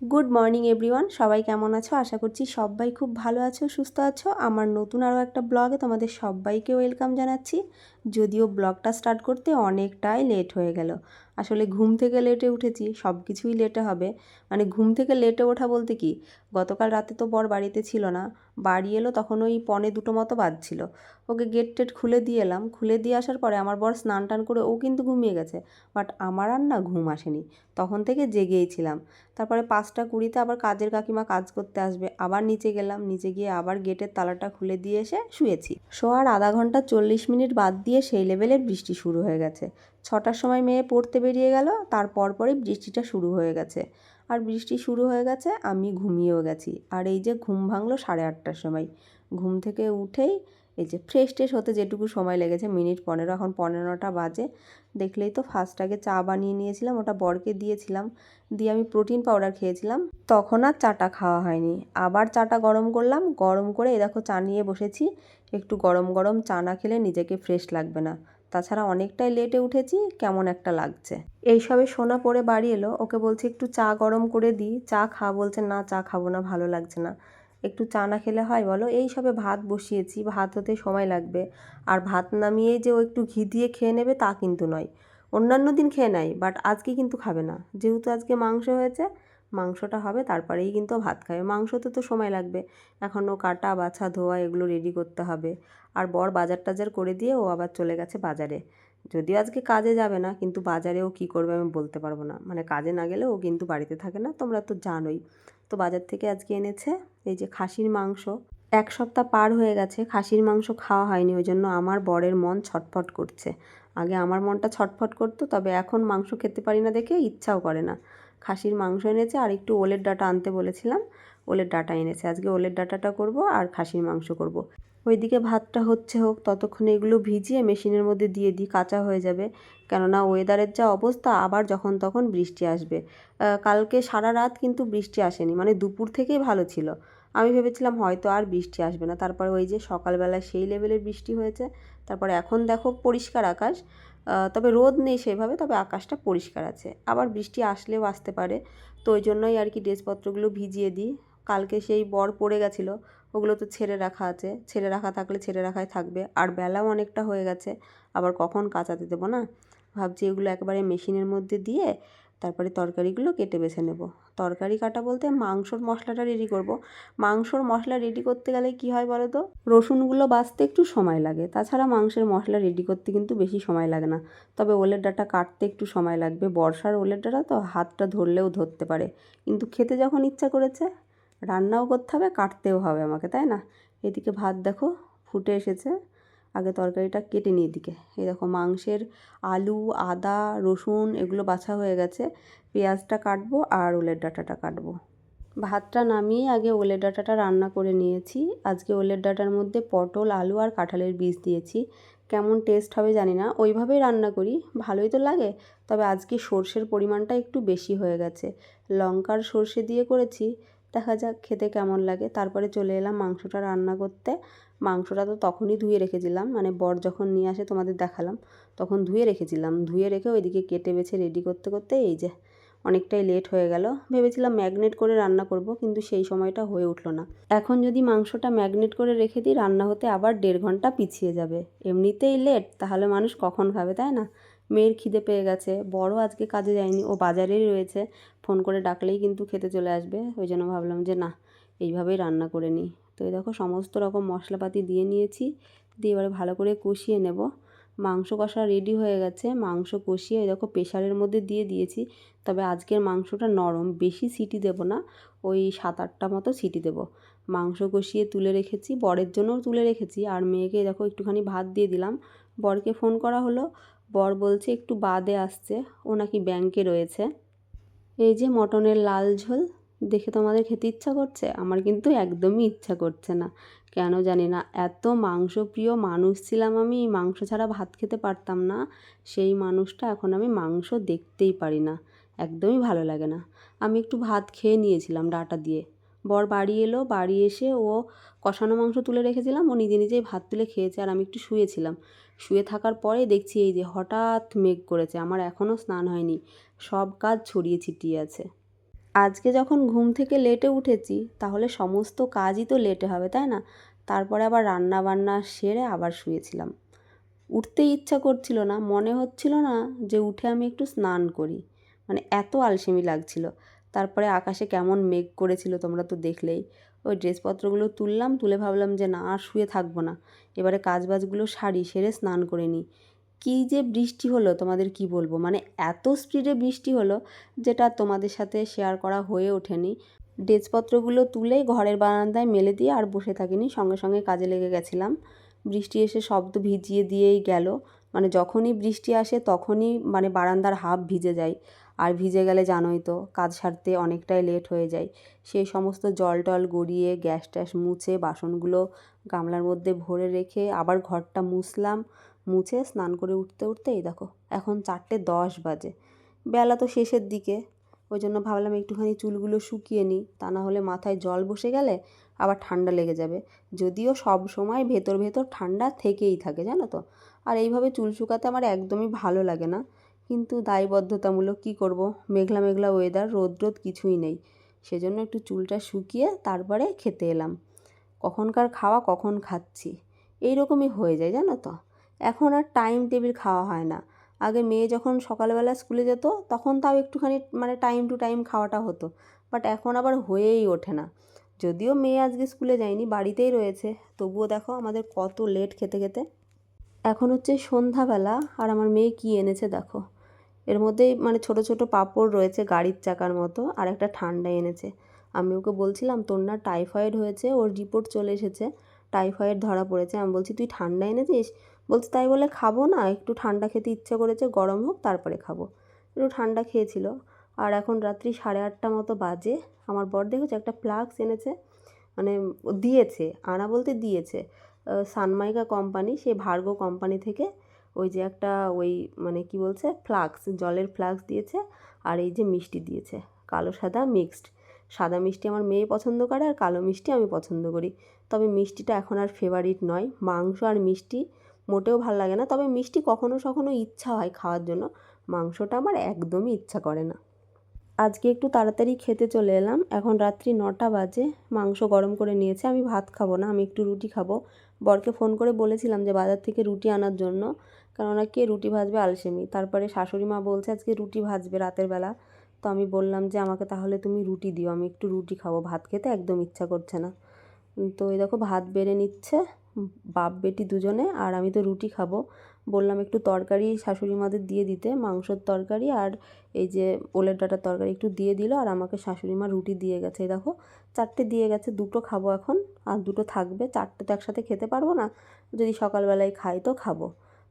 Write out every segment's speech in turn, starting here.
Good morning everyone সবাই কেমন আছো? আশা করছি সবাই খুব ভালো আছো, সুস্থ আছো। আমার নতুন আরও একটা ব্লগে তোমাদের সবাইকে ওয়েলকাম জানাচ্ছি। যদিও ব্লগটা স্টার্ট করতে অনেকটাই লেট হয়ে গেল। আসলে ঘুম থেকে লেটে উঠেছি সব কিছুই লেটে হবে। মানে ঘুম থেকে লেটে ওঠা বলতে কি, গতকাল রাতে তো বর বাড়িতে ছিল না। বাড়ি এলো তখন ওই পনে দুটো মতো বাজছিল। ওকে গেট টেট খুলে দিয়ে এলাম। খুলে দিয়ে আসার পরে আমার বর স্নান টান করে ও কিন্তু ঘুমিয়ে গেছে বাট আমার আর না ঘুম আসেনি। তখন থেকে জেগেই ছিলাম। তারপরে পাঁচটা কুড়িতে আবার কাজের কাকিমা কাজ করতে আসবে। আবার নিচে গেলাম। নিচে গিয়ে আবার গেটের তালাটা খুলে দিয়ে এসে শুয়েছি। শোয়ার আধা ঘণ্টা চল্লিশ মিনিট বাদ দিয়ে সেই লেভেলের বৃষ্টি শুরু হয়ে গেছে। ছটার সময় মেয়ে পড়তে বেরিয়ে গেল। তারপর পরই বৃষ্টিটা শুরু হয়ে গেছে। আর বৃষ্টি শুরু হয়ে গেছে, আমি ঘুমিয়েও গেছি। আর এই যে ঘুম ভাঙলো সাড়ে আটটার সময়। ঘুম থেকে উঠেই এই যে ফ্রেশ ট্রেশ হতে যেটুকু সময় লেগেছে, মিনিট পনেরো, এখন পনেরোটা বাজে। দেখলেই তো ফার্স্ট আগে চা বানিয়ে নিয়েছিলাম, ওটা বরকে দিয়েছিলাম। দিয়ে আমি প্রোটিন পাউডার খেয়েছিলাম। তখন আর চাটা খাওয়া হয়নি। আবার চাটা গরম করলাম, গরম করে এই দেখো চা নিয়ে বসেছি। একটু গরম গরম চা না খেলে নিজেকে ফ্রেশ লাগবে না। তাছাড়া অনেকটাই লেটে উঠেছি, কেমন একটা লাগছে। এইসবে সোনা পরে বাড়ি এলো, ওকে বলছি একটু চা গরম করে দিই, চা খা, বলছে না, চা খাব না, ভালো লাগছে না। একটু চা না খেলে হয়, বলো এই সবে ভাত বসিয়েছি, ভাত হতে সময় লাগবে। আর ভাত নামিয়ে যে ও একটু ঘি দিয়ে খেয়ে নেবে তা কিন্তু নয়। অন্যান্য দিন খেয়ে নেয় বাট আজকে কিন্তু খাবে না। যেহেতু আজকে মাংস হয়েছে মাংসটা হবে, তারপরেই কিন্তু ভাত খাবে। মাংসতে তো সময় লাগবে। এখনও কাটা, বাছা, ধোয়া এগুলো রেডি করতে হবে। আর বর বাজার টাজার করে দিয়ে ও আবার চলে গেছে বাজারে। যদিও আজকে কাজে যাবে না, কিন্তু বাজারে ও কী করবে আমি বলতে পারব না। মানে কাজে না গেলে ও কিন্তু বাড়িতে থাকে না, তোমরা তো জানোই। তো বাজার থেকে আজকে এনেছে এই যে খাসির মাংস। এক সপ্তাহ পার হয়ে গেছে, খাসির মাংস খাওয়া হয়নি ওই জন্য আমার বরের মন ছটফট করছে। আগে আমার মনটা ছটফট করতো, তবে এখন মাংস খেতে পারি না দেখে ইচ্ছাও করে না। খাসির মাংস এনেছে আর একটু ওলের ডাটা আনতে বলেছিলাম, ওলের ডাটা এনেছে। আজকে ওলের ডাটাটা করব আর খাসির মাংস করব। ওইদিকে ভাতটা হচ্ছে হোক, ততক্ষণে এগুলো ভিজিয়ে মেশিনের মধ্যে দিয়ে দিই, কাঁচা হয়ে যাবে। কেননা ওয়েদারের যা অবস্থা, আবার যখন তখন বৃষ্টি আসবে। কালকে সারা রাত কিন্তু বৃষ্টি আসেনি মানে দুপুর থেকেই ভালো ছিল। আমি ভেবেছিলাম হয়তো আর বৃষ্টি আসবে না। তারপরে ওই যে সকালবেলায় সেই লেভেলের বৃষ্টি হয়েছে। তারপরে এখন দেখো পরিষ্কার আকাশ। তবে রোদ নেই সেভাবে, তবে আকাশটা পরিষ্কার আছে। আবার বৃষ্টি আসলেও আসতে পারে, তো ওই জন্যই আর কি ড্রেসপত্রগুলো ভিজিয়ে দিই। কালকে সেই বর পড়ে গেছিল, ওগুলো তো ছেড়ে রাখা আছে। ছেড়ে রাখা থাকলে ছেড়ে রাখাই থাকবে। আর বেলাও অনেকটা হয়ে গেছে, আবার কখন কাচাতে দেবো না? ভাবছি এগুলো একবারে মেশিনের মধ্যে দিয়ে তারপরে তরকারিগুলো কেটে বেছে নেব। তরকারি কাটা বলতে মাংসর মশলাটা রেডি করব। মাংসর মশলা রেডি করতে গেলে কি হয় বলো তো? রসুনগুলো বাছতে একটু সময় লাগে। তাছাড়া মাংসের মশলা রেডি করতে কিন্তু বেশি সময় লাগে না। তবে ওলের ডাটা কাটতে একটু সময় লাগবে। বর্ষার ওলের ডাটা তো হাতটা ধরলেও ধরতে পারে। কিন্তু খেতে যখন ইচ্ছা করেছে, রান্নাও করতে হবে, কাটতেও হবে আমাকে, তাই না? এদিকে ভাত দেখো, ফুটে এসেছে। আগে তরকারিটা কেটে নিয়ে দিকে এই দেখো মাংসের আলু, আদা, রসুন এগুলো বাছা হয়ে গেছে। পেঁয়াজটা কাটবো আর ওলের ডাঁটাটা কাটবো। ভাতটা নামিয়ে আগে ওলের ডাঁটাটা রান্না করে নিয়েছি। আজকে ওলের ডাঁটার মধ্যে পটল, আলু আর কাঁঠালের বীজ দিয়েছি। কেমন টেস্ট হবে জানি না, ওইভাবেই রান্না করি। ভালোই তো লাগে, তবে আজকে সর্ষের পরিমাণটা একটু বেশি হয়ে গেছে। লঙ্কার সর্ষে দিয়ে করেছি দেখা যাক খেতে কেমন লাগে। তারপরে চলে এলাম মাংসটা রান্না করতে। মাংসটা তো তখনই ধুয়ে রেখেছিলাম মানে বর যখন নিয়ে আসে তোমাদের দেখালাম, তখন ধুয়ে রেখেছিলাম। ধুয়ে রেখে ওইদিকে কেটে বেছে রেডি করতে করতে এই যে অনেকটাই লেট হয়ে গেল। ভেবেছিলাম ম্যাগনেট করে রান্না করব, কিন্তু সেই সময়টা হয়ে উঠল না। এখন যদি মাংসটা ম্যাগনেট করে রেখে দিই, রান্না হতে আবার দেড় ঘণ্টা পিছিয়ে যাবে। এমনিতেই লেট তাহলে মানুষ কখন খাবে, তাই না? মেয়ের খিদে পেয়ে গেছে। বড় আজকে কাজে যায়নি, ও বাজারেই রয়েছে। ফোন করে ডাকলেই কিন্তু খেতে চলে আসবে। ওই জন্য ভাবলাম যে, না, এইভাবেই রান্না করে নিই। তো এই দেখো, সমস্ত রকম মশলাপাতি দিয়ে নিয়েছি। দিয়ে এবারে ভালো করে কষিয়ে নেব। মাংস কষা রেডি হয়ে গেছে। মাংস কষিয়ে দেখো প্রেশারের মধ্যে দিয়ে দিয়েছি। তবে আজকের মাংসটা নরম, বেশি সিটি দেব না। ওই সাত আটটা মতো সিটি দেব। মাংস কষিয়ে তুলে রেখেছি। বরের জন্যও তুলে রেখেছি। আর মেয়েকে দেখো একটুখানি ভাত দিয়ে দিলাম। বরকে ফোন করা হলো। বর বলছে একটু বাদে আসছে। ও নাকি ব্যাংকে রয়েছে। এই যে মটনের লাল ঝোল। দেখে তোমাদের খেতে ইচ্ছা করছে? আমার কিন্তু একদমই ইচ্ছা করছে না। কেন জানি না, এত মাংসপ্রিয় মানুষ ছিলাম আমি, মাংস ছাড়া ভাত খেতে পারতাম না। সেই মানুষটা এখন আমি মাংস দেখতেই পারি না। একদমই ভালো লাগে না। আমি একটু ভাত খেয়ে নিয়েছিলাম ডাটা দিয়ে। বর বাড়ি এলো, বাড়ি এসে ও কষানো মাংস তুলে রেখেছিলাম। ও নিজে নিজেই ভাত তুলে খেয়েছে আর আমি একটু শুয়েছিলাম। শুয়ে থাকার পরে দেখছি এই যে হঠাৎ মেঘ করেছে। আমার এখনও স্নান হয়নি। সব কাজ ছড়িয়ে ছিটিয়ে আছে। আজকে যখন ঘুম থেকে লেটে উঠেছি, তাহলে সমস্ত কাজই তো লেটে হবে, তাই না? তারপরে আবার রান্না বান্না সেরে আবার শুয়েছিলাম। উঠতে ইচ্ছা করছিল না, মনে হচ্ছিল না যে উঠে আমি একটু স্নান করি। মানে এত আলসেমি লাগছিল। তারপরে আকাশে কেমন মেঘ করেছিল তোমরা তো দেখলেই। ওই ড্রেসপত্রগুলো তুললাম, তুলে ভাবলাম যে না, আর শুয়ে থাকব না। এবারে কাজবাজগুলো সারি, সেরে স্নান করে নিই। কী যে বৃষ্টি হলো তোমাদের কি বলব? মানে এত স্পিডে বৃষ্টি হলো যেটা তোমাদের সাথে শেয়ার করা হয়ে ওঠেনি। ড্রেসপত্রগুলো তুলে ঘরের বারান্দায় মেলে দিয়ে আর বসে থাকিনি, সঙ্গে সঙ্গে কাজে লেগে গেছিলাম। বৃষ্টি এসে শব্দ ভিজিয়ে দিয়েই গেল। মানে যখনই বৃষ্টি আসে তখনই মানে বারান্দার হাফ ভিজে যায়। আর ভিজে গেলে জানোই তো, কাজ সারতে অনেকটাই লেট হয়ে যায়। সেই সমস্ত জল টল গড়িয়ে গ্যাস ট্যাস মুছে বাসনগুলো গামলার মধ্যে ভরে রেখে আবার ঘরটা মুছলাম। মুছে স্নান করে উঠতে উঠতে এই দেখো, এখন চারটে দশ বাজে। বেলা তো শেষের দিকে, ওই জন্য ভাবলাম একটুখানি চুলগুলো শুকিয়ে নিই, তা না হলে মাথায় জল বসে গেলে আবার ঠান্ডা লেগে যাবে। যদিও সব সময় ভেতর ভেতর ঠান্ডা থেকেই থাকে, জানো তো? আর এইভাবে চুল শুকাতে আমার একদমই ভালো লাগে না। কিন্তু দায়বদ্ধতামূলক কী করব? মেঘলা মেঘলা ওয়েদার রোদ রোদ কিছুই নেই। সেজন্য একটু চুলটা শুকিয়ে তারপরে খেতে এলাম। কখনকার খাওয়া কখন খাচ্ছি? এই রকমই হয়ে যায়, জানো তো? এখন আর টাইম টেবিল খাওয়া হয় না। আগে মেয়ে যখন সকালবেলা স্কুলে যেত, তখন তাও একটুখানি মানে টাইম টু টাইম খাওয়াটা হতো। বাট এখন আবার হয়েই ওঠে না। যদিও মেয়ে আজকে স্কুলে যায়নি, বাড়িতেই রয়েছে। তবুও দেখো আমাদের কত লেট খেতে খেতে। এখন হচ্ছে সন্ধ্যাবেলা, আর আমার মেয়ে কী এনেছে দেখো। এর মধ্যেই মানে ছোট ছোট পাপড় রয়েছে গাড়ির চাকার মতো, আর একটা ঠান্ডা এনেছে। আমি ওকে বলছিলাম, তোর না টাইফয়েড হয়েছে, ওর রিপোর্ট চলে এসেছে। টাইফয়েড ধরা পড়েছে। আমি বলছি, তুই ঠান্ডা এনেছিস? বলছে, তাই বলে খাব না, একটু ঠান্ডা খেতে ইচ্ছে করেছে, গরম হোক, তারপরে খাব। একটু ঠান্ডা খেয়েছিল। আর এখন রাত্রি সাড়ে আটটা মতো বাজে। আমার বর দেখেছে, একটা ফ্লাক্স এনেছে মানে দিয়েছে, আনা বলতে দিয়েছে সানমাইকা কোম্পানি, সেই ভার্গো কোম্পানি থেকে। ওই যে একটা, ওই মানে কি বলছে, ফ্লাক্স, জলের ফ্লাক্স দিয়েছে, আর এই যে মিষ্টি দিয়েছে, কালো সাদা মিক্সড। সাদা মিষ্টি আমার মেয়ে পছন্দ করে, আর কালো মিষ্টি আমি পছন্দ করি। তবে মিষ্টিটা এখন আর ফেভারিট নয়, মাংস আর মিষ্টি মোটেও ভালো লাগে না। তবে মিষ্টি কখনো কখনো ইচ্ছা হয় খাওয়ার জন্য। মাংসটা আমার একদমই ইচ্ছা করে না। আজকে একটু তাড়াতাড়ি খেতে চলে এলাম। এখন রাত্রি নটা বাজে। মাংস গরম করে নিয়েছে। আমি ভাত খাব না, আমি একটু রুটি খাব। বরকে ফোন করে বলেছিলাম যে বাজার থেকে রুটি আনার জন্য। কেননা কে রুটি ভাজবে? আলসেমি। তারপরে শাশুড়ি মা বলছে আজকে রুটি ভাজবে রাতের বেলা। তো আমি বললাম যে আমাকে তাহলে তুমি রুটি দিও, আমি একটু রুটি খাব। ভাত খেতে একদম ইচ্ছা করছে না। তো এই দেখো ভাত বেড়ে নিচ্ছে। বাপ, বেটি দুজনে আর আমি তো রুটি খাব। বললাম একটু তরকারি শাশুড়ি মাদের দিয়ে দিতে, মাংসর তরকারি আর এই যে ওলের ডাটার তরকারি একটু দিয়ে দিল আর আমাকে শাশুড়ি মা রুটি দিয়ে গেছে। দেখো, চারটে দিয়ে গেছে, দুটো খাব এখন আর দুটো থাকবে, চারটে তো একসাথে খেতে পারব না, যদি সকালবেলায় খাই তো খাব।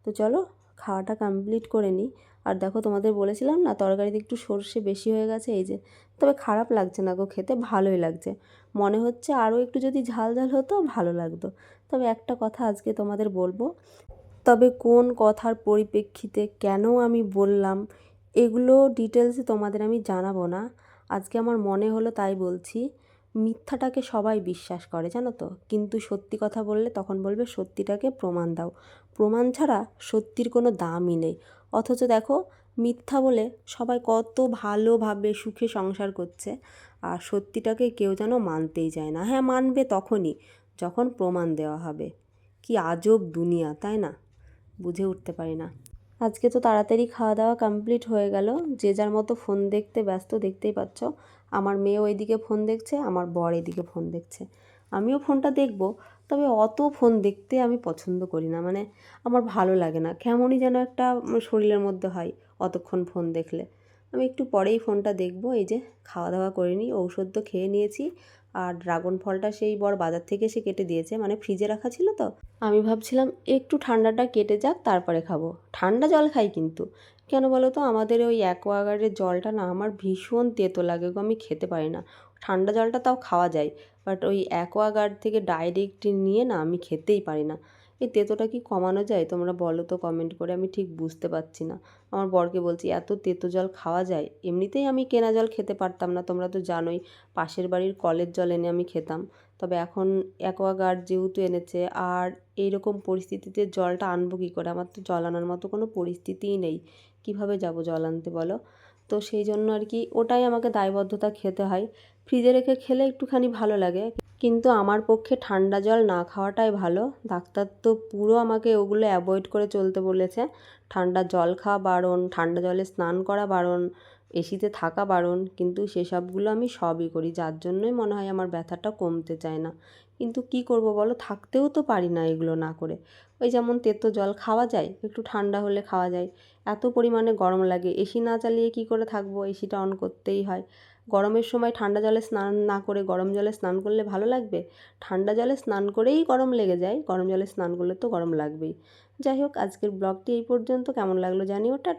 তো চলো, খাওয়াটা কমপ্লিট করে নিই। আর দেখো তোমাদের বলেছিলাম না, তরকারিতে একটু সর্ষে বেশি হয়ে গেছে, এই যে, তবে খারাপ লাগছে না গো, খেতে ভালোই লাগছে। মনে হচ্ছে আরও একটু যদি ঝাল ঝাল হতো, ভালো লাগতো। তবে একটা কথা আজকে তোমাদের বলব, তবে কোন কথার পরিপ্রেক্ষিতে কেন আমি বললাম, এগুলো ডিটেলসে তোমাদের আমি জানাব না। আজকে আমার মনে হলো তাই বলছি, মিথ্যাটাকে সবাই বিশ্বাস করে, জানো তো? কিন্তু সত্যি কথা বললে তখন বলবে সত্যিটাকে প্রমাণ দাও। প্রমাণ ছাড়া সত্যির কোনো দামই নেই। অথচ দেখো, মিথ্যা বলে সবাই কত ভালোভাবে সুখে সংসার করছে। আর সত্যিটাকে কেউ যেন মানতেই যায় না। হ্যাঁ মানবে তখনই, যখন প্রমাণ দেওয়া হবে। কি আজব দুনিয়া, তাই না? বুঝে উঠতে পারি না। আজকে তো তাড়াতাড়ি খাওয়া দাওয়া কমপ্লিট হয়ে গেল। যে যার মতো ফোন দেখতে ব্যস্ত, দেখতেই পাচ্ছ, আমার মেয়ে ওইদিকে ফোন দেখছে, আমার বর এদিকে ফোন দেখছে। আমিও ফোনটা দেখব। তবে অত ফোন দেখতে আমি পছন্দ করি না। মানে আমার ভালো লাগে না। কেমনই যেন একটা শরীরের মধ্যে হয় অতক্ষণ ফোন দেখলে। আমি একটু পরেই ফোনটা দেখব। এই যে খাওয়া দাওয়া করে নিই, ঔষধ তো খেয়ে নিয়েছি। আর ড্রাগন ফলটা সেই বর বাজার থেকে এসে কেটে দিয়েছে। মানে ফ্রিজে রাখা ছিল তো। আমি ভাবছিলাম একটু ঠান্ডাটা কেটে যাক, তারপরে খাব। ঠান্ডা জল খাই কিন্তু। কেন বলো তো? আমাদের ওই অ্যাকোয়াগার্ডের জলটা না আমার ভীষণ তেতো লাগে গো। আমি খেতে পারি না। ঠান্ডা জলটা তাও খাওয়া যায় বাট ওই অ্যাকোয়াগার্ড থেকে ডাইরেক্ট নিয়ে না আমি খেতেই পারি না। এই তেতোটা কি কমানো যায়? তোমরা বলো তো কমেন্ট করে, আমি ঠিক বুঝতে পারছি না। আমার বরকে বলছি, এত তেতো জল খাওয়া যায়? এমনিতেই আমি কেনা জল খেতে পারতাম না, তোমরা তো জানোই, পাশের বাড়ির কলের জল এনে আমি খেতাম। তবে এখন অ্যাকোয়াগার্ড যেহেতু এনেছে, আর এইরকম পরিস্থিতিতে জলটা আনব কী করে? আমার তো জল আনার মতো কোনো পরিস্থিতিই নেই। কীভাবে যাব জল আনতে বলো? তো সেই জন্য আর কি ওটাই আমাকে দায়বদ্ধতা খেতে হয়। ফ্রিজে রেখে খেলে একটুখানি ভালো লাগে। কিন্তু আমার পক্ষে ঠান্ডা জল না খাওয়াটাই ভালো। ডাক্তার তো পুরো আমাকে ওগুলো অ্যাভয়েড করে চলতে বলেছে। ঠান্ডা জল খাওয়া বারণ, ঠান্ডা জলে স্নান করা বারণ, এসিতে থাকা বারণ। কিন্তু সেসবগুলো আমি সবই করি। যার জন্যই মনে হয় আমার ব্যথাটা কমতে চায় না। কিন্তু কি করব বলো? থাকতেও তো পারি না এগুলো না করে। ওই যেমন তেতো জল খাওয়া যায়, একটু ঠান্ডা হলে খাওয়া যায়। এত পরিমাণে গরম লাগে এসি না চালিয়ে কি করে থাকব? এসিটা অন করতেই হয়। গরমের সময় ঠান্ডা জলে স্নান না করে গরম জলে স্নান করলে ভালো লাগবে? ঠান্ডা জলে স্নান করেই গরম লেগে যায়, গরম জলে স্নান করলে তো গরম লাগবেই। যাই হোক, আজকের ব্লগটি এই পর্যন্ত। কেমন লাগল জানিও, টাটা।